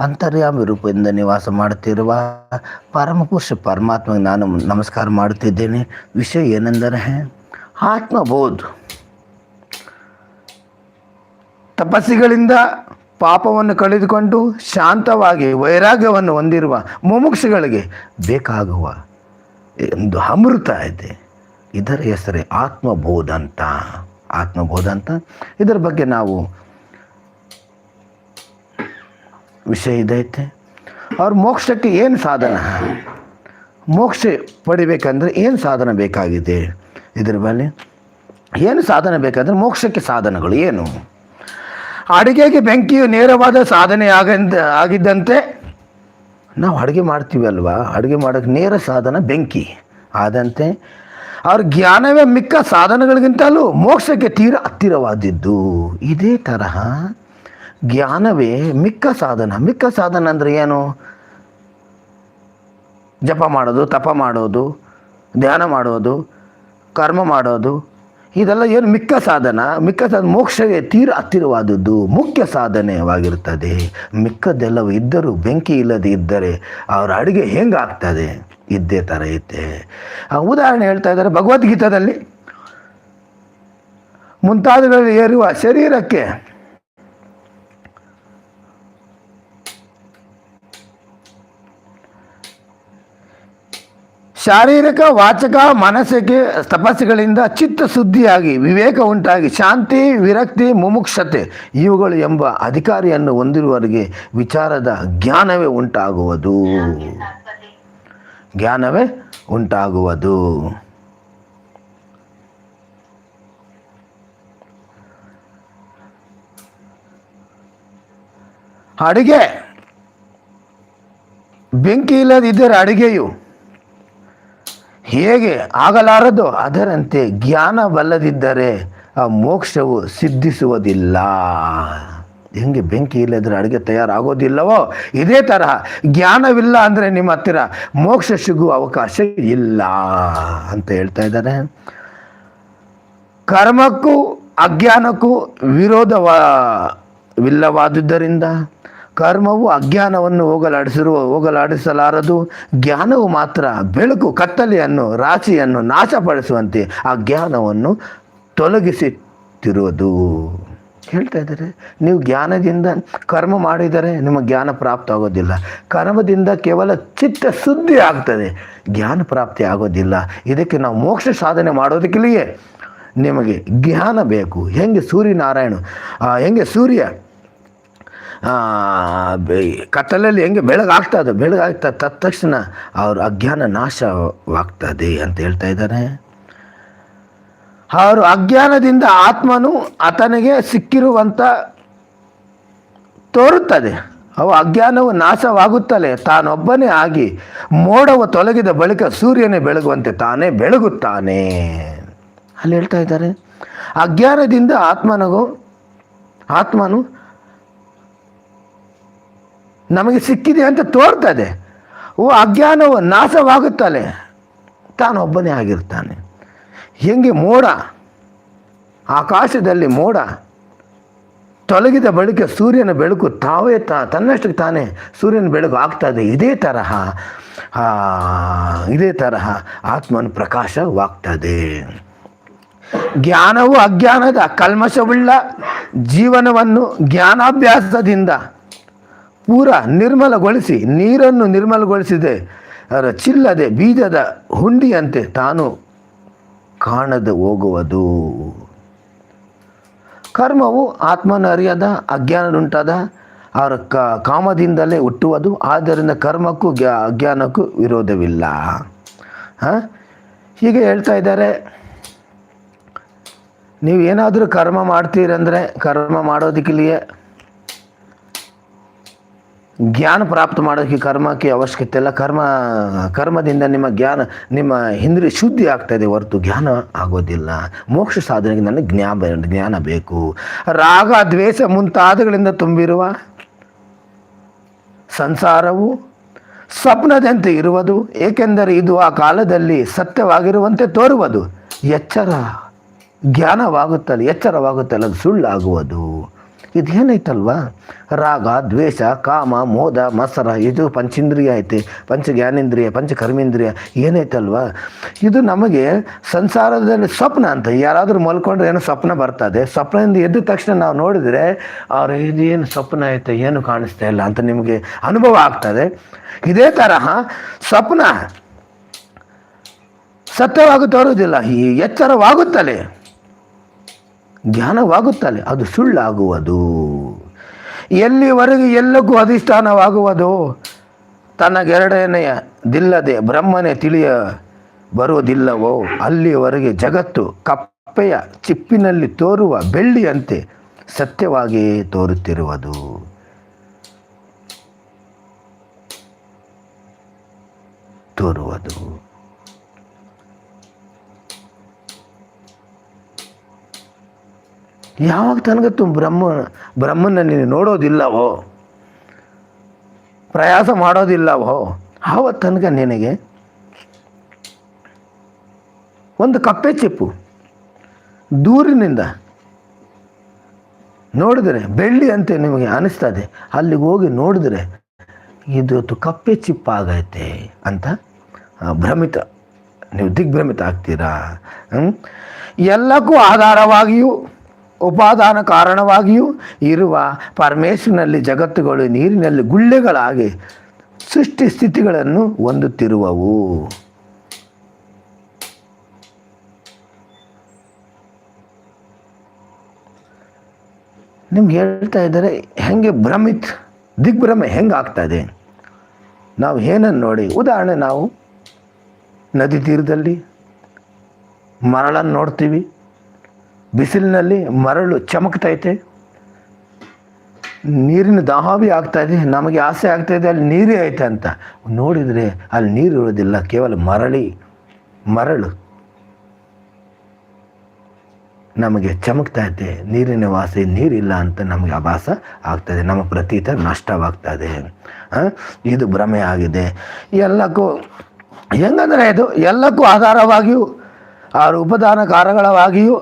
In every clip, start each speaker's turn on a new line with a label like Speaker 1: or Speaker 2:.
Speaker 1: ಅಂತರ್ಯಾಮಿ ರೂಪದಿಂದ ನಿವಾಸ ಮಾಡುತ್ತಿರುವ ಪರಮಪುರುಷ ಪರಮಾತ್ಮಗೆ ನಾನು ನಮಸ್ಕಾರ ಮಾಡುತ್ತಿದ್ದೇನೆ. ವಿಷಯ ಏನೆಂದರೆ, ಆತ್ಮಬೋಧ. ತಪಸ್ಸಿಗಳಿಂದ ಪಾಪವನ್ನು ಕಳೆದುಕೊಂಡು ಶಾಂತವಾಗಿ ವೈರಾಗ್ಯವನ್ನು ಹೊಂದಿರುವ ಮುಮುಕ್ಷಗಳಿಗೆ ಬೇಕಾಗುವ ಒಂದು ಅಮೃತ ಇದೆ. ಇದರ ಹೆಸರೇ ಆತ್ಮಬೋಧ ಅಂತ. ಆತ್ಮಬೋಧ ಅಂತ. ಇದರ ಬಗ್ಗೆ ನಾವು ವಿಷಯ ಇದೈತೆ ಅವ್ರ ಮೋಕ್ಷಕ್ಕೆ ಏನು ಸಾಧನ? ಮೋಕ್ಷ ಪಡಿಬೇಕಂದ್ರೆ ಏನು ಸಾಧನ ಬೇಕಾಗಿದೆ? ಇದ್ರ ಮೇಲೆ ಏನು ಸಾಧನ ಬೇಕಂದ್ರೆ ಮೋಕ್ಷಕ್ಕೆ ಸಾಧನಗಳು ಏನು? ಅಡುಗೆಗೆ ಬೆಂಕಿಯು ನೇರವಾದ ಸಾಧನೆ ಆಗಂತ ಆಗಿದ್ದಂತೆ ನಾವು ಅಡುಗೆ ಮಾಡ್ತೀವಿ ಅಲ್ವಾ? ಅಡುಗೆ ಮಾಡೋಕ್ಕೆ ನೇರ ಸಾಧನ ಬೆಂಕಿ. ಆದಂತೆ ಅವ್ರ ಜ್ಞಾನವೇ ಮಿಕ್ಕ ಸಾಧನಗಳಿಗಿಂತಲೂ ಮೋಕ್ಷಕ್ಕೆ ತೀರ ಹತ್ತಿರವಾದದ್ದು. ಇದೇ ತರಹ ಜ್ಞಾನವೇ ಮಿಕ್ಕ ಸಾಧನ. ಮಿಕ್ಕ ಸಾಧನ ಅಂದರೆ ಏನು? ಜಪ ಮಾಡೋದು, ತಪ ಮಾಡೋದು, ಧ್ಯಾನ ಮಾಡೋದು, ಕರ್ಮ ಮಾಡೋದು, ಇದೆಲ್ಲ ಏನು ಮಿಕ್ಕ ಸಾಧನ? ಮಿಕ್ಕ ಸಾಧನ ಮೋಕ್ಷವೇ ತೀರ ಹತ್ತಿರವಾದದ್ದು, ಮುಖ್ಯ ಸಾಧನೆವಾಗಿರುತ್ತದೆ ಮಿಕ್ಕದೆಲ್ಲವೂ ಇದ್ದರೂ ಬೆಂಕಿ ಇಲ್ಲದೆ ಇದ್ದರೆ ಅವರ ಅಡುಗೆ ಹೆಂಗಾಗ್ತದೆ? ಇದ್ದೇ ಥರ ಐತೆ. ಉದಾಹರಣೆ ಹೇಳ್ತಾ ಇದ್ದಾರೆ ಭಗವದ್ಗೀತಾದಲ್ಲಿ. ಮುಂತಾದಗಳಲ್ಲಿ ಏರುವ ಶರೀರಕ್ಕೆ ಶಾರೀರಿಕ, ವಾಚಕ ಮಾನಸಿಕ ತಪಸ್ಸುಗಳಿಂದ ಚಿತ್ತ ಶುದ್ಧಿಯಾಗಿ, ವಿವೇಕ ಉಂಟಾಗಿ, ಶಾಂತಿ, ವಿರಕ್ತಿ, ಮುಮುಕ್ಷತೆ ಇವುಗಳು ಎಂಬ ಅಧಿಕಾರಿಯನ್ನು ಹೊಂದಿರುವವರಿಗೆ ವಿಚಾರದ ಜ್ಞಾನವೇ ಉಂಟಾಗುವುದು. ಜ್ಞಾನವೇ ಉಂಟಾಗುವುದು. ಅಡುಗೆ. ಬೆಂಕಿ ಇಲ್ಲದಿದ್ದರೆ ಅಡಿಗೆಯು ಹೇಗೆ ಆಗಲಾರದು? ಅದರಂತೆ ಜ್ಞಾನವಲ್ಲದಿದ್ದರೆ ಆ ಮೋಕ್ಷವು ಸಿದ್ಧಿಸುವುದಿಲ್ಲ. ಹೆಂಗೆ ಬೆಂಕಿ ಇಲ್ಲದ್ರೆ ಅಡುಗೆ ತಯಾರಾಗೋದಿಲ್ಲವೋ? ಇದೇ ತರಹ ಜ್ಞಾನವಿಲ್ಲ ಅಂದರೆ ನಿಮ್ಮ ಹತ್ತಿರ ಮೋಕ್ಷ ಸಿಗುವ ಅವಕಾಶ ಇಲ್ಲ ಅಂತ ಹೇಳ್ತಾ ಇದ್ದಾರೆ. ಕರ್ಮಕ್ಕೂ ಅಜ್ಞಾನಕ್ಕೂ ವಿರೋಧವಿಲ್ಲವಾದುದರಿಂದ ಕರ್ಮವು ಅಜ್ಞಾನವನ್ನು ಹೋಗಲಾಡಿಸಿರುವ ಹೋಗಲಾಡಿಸಲಾರದು. ಜ್ಞಾನವು ಮಾತ್ರ ಬೆಳಕು, ಕತ್ತಲೆಯನ್ನು, ರಾಶಿಯನ್ನು ನಾಶಪಡಿಸುವಂತೆ ಆ ಜ್ಞಾನವನ್ನು ತೊಲಗಿಸುತ್ತಿರುವುದು. ಹೇಳ್ತಾ ಇದ್ದಾರೆ, ನೀವು ಜ್ಞಾನದಿಂದ ಕರ್ಮ ಮಾಡಿದರೆ ನಿಮ್ಮ ಜ್ಞಾನ ಪ್ರಾಪ್ತ ಆಗೋದಿಲ್ಲ ಕರ್ಮದಿಂದ ಕೇವಲ ಚಿತ್ತ ಶುದ್ಧಿ ಆಗ್ತದೆ, ಜ್ಞಾನ ಪ್ರಾಪ್ತಿ ಆಗೋದಿಲ್ಲ. ಇದಕ್ಕೆ ನಾವು ಮೋಕ್ಷ ಸಾಧನೆ ಮಾಡೋದಕ್ಕಿಲ್ಲಿಯೇ ನಿಮಗೆ ಜ್ಞಾನ ಬೇಕು. ಹೆಂಗೆ ಸೂರ್ಯನಾರಾಯಣ ಹೆಂಗೆ ಸೂರ್ಯ ಕತ್ತಲಲ್ಲಿ ಹೆಂಗೆ ಬೆಳಗಾಗ್ತಾ ಅದು ಬೆಳಗಾಗ್ತಾ ತಕ್ಷಣ ಅವ್ರ ಅಜ್ಞಾನ ನಾಶವಾಗ್ತದೆ ಅಂತ ಹೇಳ್ತಾ ಇದ್ದಾರೆ ಅವರು ಅಜ್ಞಾನದಿಂದ ಆತ್ಮನು ಆತನಿಗೆ ಸಿಕ್ಕಿರುವಂಥ ತೋರುತ್ತದೆ. ಅವು ಅಜ್ಞಾನವು ನಾಶವಾಗುತ್ತಲೇ, ತಾನೊಬ್ಬನೇ ಆಗಿ ಮೋಡವು ತೊಲಗಿದ ಬಳಿಕ ಸೂರ್ಯನೇ ಬೆಳಗುವಂತೆ ತಾನೇ ಬೆಳಗುತ್ತಾನೆ. ಅಲ್ಲಿ ಹೇಳ್ತಾ ಇದ್ದಾರೆ, ಅಜ್ಞಾನದಿಂದ ಆತ್ಮನಗೂ, ಆತ್ಮನು ನಮಗೆ ಸಿಕ್ಕಿದೆ ಅಂತ ತೋರ್ತದೆ. ಓ, ಅಜ್ಞಾನವು ನಾಶವಾಗುತ್ತಲೇ? ತಾನೊಬ್ಬನೇ ಆಗಿರ್ತಾನೆ. ಹೆಂಗೆ ಮೋಡ? ಆಕಾಶದಲ್ಲಿ ಮೋಡ. ತೊಲಗಿದ ಬಳಿಕ ಸೂರ್ಯನ ಬೆಳಕು ತಾವೇ ತ, ತನ್ನಷ್ಟಕ್ಕೆ ತಾನೇ ಸೂರ್ಯನ ಬೆಳಕು ಆಗ್ತದೆ. ಇದೇ ತರಹ ಇದೇ ತರಹ ಆತ್ಮನ ಪ್ರಕಾಶವಾಗ್ತದೆ. ಜ್ಞಾನವು ಅಜ್ಞಾನದ ಕಲ್ಮಶವುಳ್ಳ ಜೀವನವನ್ನು ಜ್ಞಾನಾಭ್ಯಾಸದಿಂದ ಪೂರ ನಿರ್ಮಲಗೊಳಿಸಿ, ನೀರನ್ನು ನಿರ್ಮಲಗೊಳಿಸಿದೆ. ಚಿಲ್ಲದೆ ಬೀಜದ ಹುಂಡಿಯಂತೆ ತಾನು ಕಾಣದೆ ಹೋಗುವುದು. ಕರ್ಮವು ಆತ್ಮನರಿಯದ ಅಜ್ಞಾನದುಂಟಾದ ಅವರ ಕ ಕಾಮದಿಂದಲೇ ಹುಟ್ಟುವುದು. ಆದ್ದರಿಂದ ಕರ್ಮಕ್ಕೂ ಗ್ಯಾ ಅಜ್ಞಾನಕ್ಕೂ ವಿರೋಧವಿಲ್ಲ. ಹಾಂ? ಹೀಗೆ ಹೇಳ್ತಾ ಇದ್ದಾರೆ. ನೀವು ಏನಾದರೂ ಕರ್ಮ ಮಾಡ್ತೀರಂದರೆ ಕರ್ಮ ಮಾಡೋದಕ್ಕಿಲ್ಲಿಯೇ ಜ್ಞಾನ ಪ್ರಾಪ್ತ ಮಾಡೋಕ್ಕೆ ಕರ್ಮಕ್ಕೆ ಅವಶ್ಯಕತೆ ಇಲ್ಲ. ಕರ್ಮ, ಕರ್ಮದಿಂದ ನಿಮ್ಮ ಜ್ಞಾನ, ನಿಮ್ಮ ಹಿಂದ್ರಿ ಶುದ್ಧಿ ಆಗ್ತದೆ ಹೊರತು ಜ್ಞಾನ ಆಗೋದಿಲ್ಲ. ಮೋಕ್ಷ ಸಾಧನೆಗೆ ನನಗೆ ಜ್ಞಾನ ಜ್ಞಾನ ಬೇಕು. ರಾಗ, ದ್ವೇಷ ಮುಂತಾದಗಳಿಂದ ತುಂಬಿರುವ ಸಂಸಾರವು ಸ್ವಪ್ನದಂತೆ ಇರುವುದು, ಏಕೆಂದರೆ ಇದು ಆ ಕಾಲದಲ್ಲಿ ಸತ್ಯವಾಗಿರುವಂತೆ ತೋರುವುದು. ಎಚ್ಚರ ಜ್ಞಾನವಾಗುತ್ತಲ್ಲ ಎಚ್ಚರವಾಗುತ್ತಲ್ಲ ಅದು ಸುಳ್ಳಾಗುವುದು. ಇದೇನೈತಲ್ವಾ? ರಾಗ, ದ್ವೇಷ, ಕಾಮ, ಮೋದ, ಮಸರ, ಇದು ಪಂಚೇಂದ್ರಿಯ ಐತೆ. ಪಂಚ ಜ್ಞಾನೇಂದ್ರಿಯ, ಪಂಚ ಕರ್ಮೇಂದ್ರಿಯ ಏನೈತಲ್ವಾ? ಇದು ನಮಗೆ ಸಂಸಾರದಲ್ಲಿ ಸ್ವಪ್ನ ಅಂತ, ಯಾರಾದರೂ ಮಲ್ಕೊಂಡ್ರೆ ಏನೋ ಸ್ವಪ್ನ ಬರ್ತದೆ. ಸ್ವಪ್ನದಿಂದ ಎದ್ದ ತಕ್ಷಣ ನಾವು ನೋಡಿದರೆ, ಅವ್ರು ಇದೇನು ಸ್ವಪ್ನ ಐತೆ, ಏನು ಕಾಣಿಸ್ತಾ ಇಲ್ಲ ಅಂತ ನಿಮಗೆ ಅನುಭವ ಆಗ್ತದೆ. ಇದೇ ತರಹ ಸ್ವಪ್ನ ಸತ್ಯವಾಗಿ ತೋರುವುದಿಲ್ಲ, ಈ ಎಚ್ಚರವಾಗುತ್ತಲೇ. ಜ್ಞಾನವಾಗುತ್ತಲೇ, ಅದು ಸುಳ್ಳಾಗುವುದು. ಎಲ್ಲಿವರೆಗೆ ಎಲ್ಲಕ್ಕೂ ಅಧಿಷ್ಠಾನವಾಗುವುದು, ತನಗೆರಡನೆಯ ದಿಲ್ಲದೆ ಬ್ರಹ್ಮನೇ ತಿಳಿಯ ಬರುವುದಿಲ್ಲವೋ ಅಲ್ಲಿಯವರೆಗೆ ಜಗತ್ತು ಕಪ್ಪೆಯ ಚಿಪ್ಪಿನಲ್ಲಿ ತೋರುವ ಬೆಳ್ಳಿಯಂತೆ ಸತ್ಯವಾಗಿಯೇ ತೋರುತ್ತಿರುವುದು. ತೋರುವುದು. ಯಾವಾಗ ತನಗತ್ತು ಬ್ರಹ್ಮ, ಬ್ರಹ್ಮನ ನೀನು ನೋಡೋದಿಲ್ಲವೋ? ಪ್ರಯಾಸ ಮಾಡೋದಿಲ್ಲವೋ? ಆವತ್ತು ತನಕ ನಿನಗೆ ಒಂದು ಕಪ್ಪೆ ಚಿಪ್ಪು ದೂರಿನಿಂದ ನೋಡಿದರೆ, ಬೆಳ್ಳಿ ಅಂತ ನಿಮಗೆ ಅನಿಸ್ತದೆ, ಅಲ್ಲಿಗೆ ಹೋಗಿ ನೋಡಿದರೆ ಇದು ಕಪ್ಪೆ ಚಿಪ್ಪಾಗೈತೆ ಅಂತ ಭ್ರಮಿತ, ನೀವು ದಿಗ್ಭ್ರಮಿತ ಆಗ್ತೀರಾ? ಎಲ್ಲಕ್ಕೂ ಆಧಾರವಾಗಿಯೂ ಉಪಾದಾನ ಕಾರಣವಾಗಿಯೂ ಇರುವ ಪರಮೇಶ್ವರನಲ್ಲಿ ಜಗತ್ತುಗಳು ನೀರಿನಲ್ಲಿ ಗುಳ್ಳೆಗಳಾಗಿ ಸೃಷ್ಟಿ ಸ್ಥಿತಿಗಳನ್ನು ಹೊಂದುತ್ತಿರುವವು. ನಿಮ್ಗೆ ಹೇಳ್ತಾ ಇದ್ದಾರೆ, ಹೆಂಗೆ ಭ್ರಮಿತ್, ದಿಗ್ಭ್ರಮೆ ಹೆಂಗೆ ಆಗ್ತಾ ಇದೆ? ನಾವು ಏನನ್ನು ನೋಡಿ, ಉದಾಹರಣೆ ನಾವು ನದಿ ತೀರದಲ್ಲಿ ಮರಳನ್ನು ನೋಡ್ತೀವಿ ಬಿಸಿಲಿನಲ್ಲಿ ಮರಳು ಚಮಕ್ತೈತೆ ನೀರಿನ ದಾಹಾವಿ ಆಗ್ತಾ ಇದೆ. ನಮಗೆ ಆಸೆ ಆಗ್ತಾ ಇದೆ, ಅಲ್ಲಿ ನೀರೇ ಐತೆ ಅಂತ. ನೋಡಿದರೆ ಅಲ್ಲಿ ನೀರು ಇರೋದಿಲ್ಲ ಕೇವಲ ಮರಳಿ, ಮರಳು. ನಮಗೆ ಚಮಕ್ತೈತೆ ಇದೆ ನೀರಿನ ವಾಸೆ ನೀರಿಲ್ಲ ಅಂತ ನಮಗೆ ಆಭಾಸ ಆಗ್ತದೆ ನಮ್ಮ ಪ್ರತೀತ ನಷ್ಟವಾಗ್ತದೆ? ಇದು. ಭ್ರಮೆ ಆಗಿದೆ. ಎಲ್ಲಕ್ಕೂ, ಹೆಂಗಂದ್ರೆ ಇದು ಎಲ್ಲಕ್ಕೂ ಆಧಾರವಾಗಿಯೂ ಆ ರೂಪದಾನ ಕಾರಗಳವಾಗಿಯೂ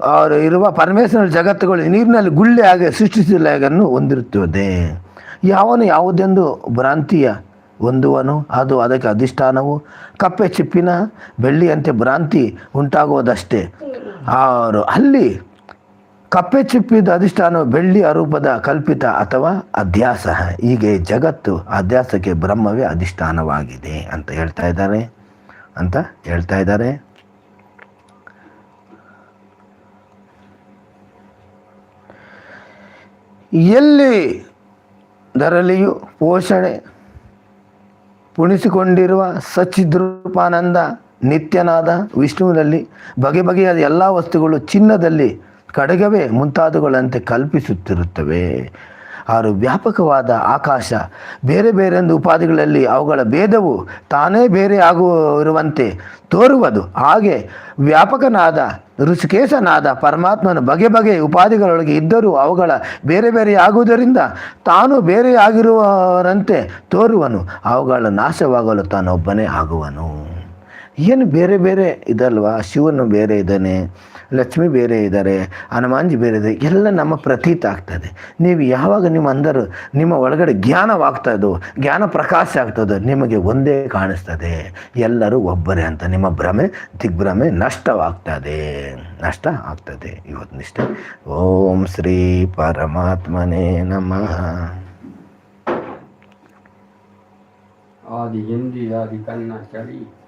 Speaker 1: ಅವರು ಇರುವ ಪರಮೇಶ್ವರ ಜಗತ್ತುಗಳು ನೀರಿನಲ್ಲಿ ಗುಳ್ಳೆ ಹಾಗೆ ಸೃಷ್ಟಿಸಲಾಗನ್ನು ಹೊಂದಿರುತ್ತದೆ. ಯಾವನು ಯಾವುದೆಂದು ಭ್ರಾಂತಿಯ ಹೊಂದುವನು? ಅದು ಅದಕ್ಕೆ ಅಧಿಷ್ಠಾನವು. ಕಪ್ಪೆ ಚಿಪ್ಪಿನ ಬೆಳ್ಳಿಯಂತೆ ಭ್ರಾಂತಿ ಉಂಟಾಗುವುದಷ್ಟೇ. ಅವರು ಅಲ್ಲಿ ಕಪ್ಪೆ ಚಿಪ್ಪಿದ ಅಧಿಷ್ಠಾನವು ಬೆಳ್ಳಿ ಅರೂಪದ ಕಲ್ಪಿತ ಅಥವಾ ಅಧ್ಯಾಸ. ಹೀಗೆ ಜಗತ್ತು ಅಧ್ಯಾಸಕ್ಕೆ ಬ್ರಹ್ಮವೇ ಅಧಿಷ್ಠಾನವಾಗಿದೆ ಅಂತ ಹೇಳ್ತಾ ಇದ್ದಾರೆ. ಅಂತ ಹೇಳ್ತಾ ಇದ್ದಾರೆ. ಎಲ್ಲಿ ದರಲಿಯು ಪೋಷಣೆ ಪುಣಿಸಿಕೊಂಡಿರುವ ಸಚ್ಚಿದ್ರೂಪಾನಂದ ನಿತ್ಯನಾದ ವಿಷ್ಣುವಿನಲ್ಲಿ ಬಗೆ ಬಗೆಯ ಎಲ್ಲ ವಸ್ತುಗಳು ಚಿನ್ನದಲ್ಲಿ ಕಡಗವೇ ಮುಂತಾದವುಗಳಂತೆ ಕಲ್ಪಿಸುತ್ತಿರುತ್ತವೆ. ಆರು ವ್ಯಾಪಕವಾದ ಆಕಾಶ. ಬೇರೆ ಬೇರೆ ಒಂದು ಉಪಾಧಿಗಳಲ್ಲಿ ಅವುಗಳ ಭೇದವು ತಾನೇ ಬೇರೆ ಆಗುವಿರುವಂತೆ ತೋರುವುದು. ಹಾಗೆ ವ್ಯಾಪಕನಾದ ಋಷಿಕೇಶನಾದ ಪರಮಾತ್ಮನ ಬಗೆ ಬಗೆ ಉಪಾಧಿಗಳೊಳಗೆ ಇದ್ದರೂ ಅವುಗಳ ಬೇರೆ ಬೇರೆ ಆಗುವುದರಿಂದ ತಾನು ಬೇರೆಯಾಗಿರುವವರಂತೆ ತೋರುವನು. ಅವುಗಳ ನಾಶವಾಗಲು ತಾನೊಬ್ಬನೇ ಆಗುವನು. ಏನು ಬೇರೆ ಬೇರೆ ಇದಲ್ವಾ? ಶಿವನು ಬೇರೆ ಇದ್ದಾನೆ, ಲಕ್ಷ್ಮಿ ಬೇರೆ ಇದ್ದಾರೆ, ಹನುಮಾನ್ಜಿ ಬೇರೆ ಇದೆ ಎಲ್ಲ ನಮ್ಮ ಪ್ರತೀತ ಆಗ್ತದೆ. ನೀವು ಯಾವಾಗ ನಿಮ್ಮ ಅಂದರು, ನಿಮ್ಮ ಒಳಗಡೆ ಜ್ಞಾನವಾಗ್ತದೋ ಜ್ಞಾನ ಪ್ರಕಾಶ ಆಗ್ತದೋ ನಿಮಗೆ ಒಂದೇ ಕಾಣಿಸ್ತದೆ. ಎಲ್ಲರೂ ಒಬ್ಬರೇ ಅಂತ. ನಿಮ್ಮ ಭ್ರಮೆ, ದಿಗ್ಭ್ರಮೆ ನಷ್ಟವಾಗ್ತದೆ. ನಷ್ಟ ಆಗ್ತದೆ. ಇವತ್ತು ನಿಷ್ಠೆ. ಓಂ ಶ್ರೀ ಪರಮಾತ್ಮನೇ ನಮಃ.
Speaker 2: ಆದಿ ಎಂದಿ ಆದಿ ಕನ್ನ ಚಳಿ.